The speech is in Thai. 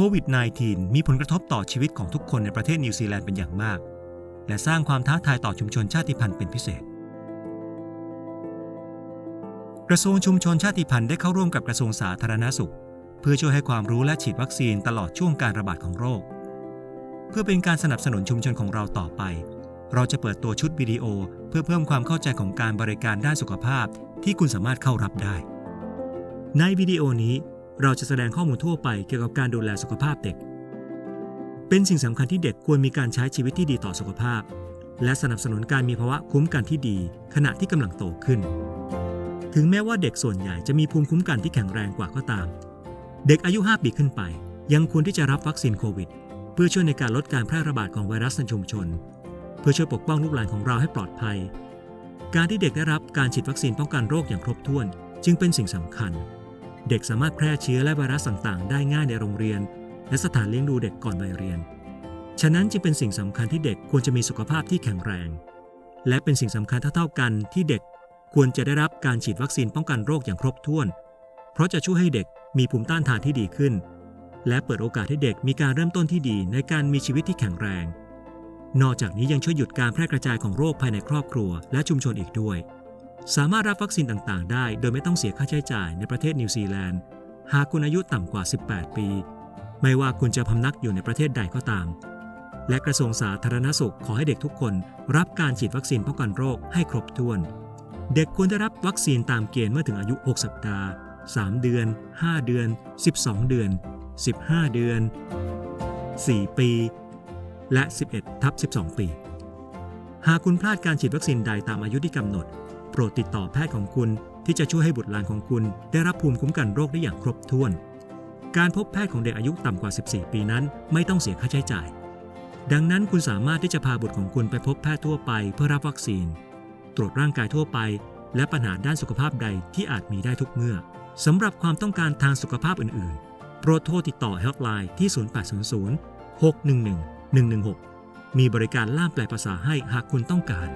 โควิด -19 มีผลกระทบต่อชีวิตของทุกคนในประเทศนิวซีแลนด์เป็นอย่างมาก และสร้างความท้าทายต่อชุมชนชาติพันธุ์เป็นพิเศษ กระทรวงชุมชนชาติพันธุ์ได้เข้าร่วมกับกระทรวงสาธารณสุข เพื่อช่วยให้ความรู้และฉีดวัคซีนตลอดช่วงการระบาดของโรค เพื่อเป็นการสนับสนุนชุมชนของเราต่อไป เราจะเปิดตัวชุดวิดีโอ เพื่อเพิ่มความเข้าใจของการบริการด้านสุขภาพที่คุณสามารถเข้ารับได้ ในวิดีโอนี้ เราจะแสดงข้อมูลทั่วไปเกี่ยวกับการดูแลสุขภาพเด็ก เป็นสิ่งสำคัญที่เด็กควรมีการใช้ชีวิตที่ดีต่อสุขภาพ และสนับสนุนการมีภาวะคุ้มกันที่ดี ขณะที่กำลังโตขึ้น ถึงแม้ว่าเด็กส่วนใหญ่จะมีภูมิคุ้มกันที่แข็งแรงกว่าก็ตาม เด็กอายุ 5 ปีขึ้นไป ยังควรที่จะรับวัคซีนโควิด เพื่อช่วยในการลดการแพร่ระบาดของไวรัสในชุมชน เพื่อช่วยปกป้องลูกหลานของเราให้ปลอดภัย การที่เด็กได้รับการฉีดวัคซีนป้องกันโรคอย่างครบถ้วน จึงเป็นสิ่งสำคัญ เด็กสามารถแพร่เชื้อและไวรัสต่างๆ ได้ง่ายในโรงเรียน และสถานเลี้ยงดูเด็กก่อนวัยเรียน ฉะนั้นจึงเป็นสิ่งสำคัญที่เด็กควรจะมีสุขภาพที่แข็งแรง และเป็นสิ่งสำคัญเท่าๆกันที่เด็กควรจะได้รับการฉีดวัคซีนป้องกันโรคอย่างครบถ้วน เพราะจะช่วยให้เด็กมีภูมิต้านทานที่ดีขึ้น และเปิดโอกาสให้เด็กมีการเริ่มต้นที่ดีในการมีชีวิตที่แข็งแรง นอกจากนี้ยังช่วยหยุดการแพร่กระจายของโรคภายในครอบครัว และชุมชนอีกด้วย สามารถรับวัคซีนต่างๆ ได้ โดยไม่ต้องเสียค่าใช้จ่ายในประเทศนิวซีแลนด์ หากคุณอายุต่ำกว่า 18 ปี ไม่ว่าคุณจะพำนักอยู่ในประเทศใดก็ตาม และกระทรวงสาธารณสุขขอให้เด็กทุกคน รับการฉีดวัคซีนป้องกันโรคให้ครบถ้วน เด็กควรได้รับวัคซีนตามเกณฑ์เมื่อถึงอายุ 6 สัปดาห์ 3 เดือน 5 เดือน 12 เดือน 15 เดือน 4 ปี และ 11ทับ12 ปี หากคุณพลาดการฉีดวัคซีนใดตามอายุที่กำหนด โปรดติดต่อแพทย์ของคุณที่จะช่วยให้บุตรหลานของคุณ ได้รับภูมิคุ้มกันโรคได้อย่างครบถ้วน การพบแพทย์ของเด็กอายุต่ำกว่า 14 ปีนั้น ไม่ต้องเสียค่าใช้จ่าย ดังนั้นคุณสามารถที่จะพาบุตรของคุณไปพบแพทย์ทั่วไปเพื่อรับวัคซีน ตรวจร่างกายทั่วไป และปัญหาด้านสุขภาพใดที่อาจมีได้ทุกเมื่อสำหรับความต้องการทางสุขภาพอื่นๆ โปรดโทรติดต่อ Helpline ที่ 0800 611 116 มีบริการล่ามแปลภาษาให้หากคุณต้องการ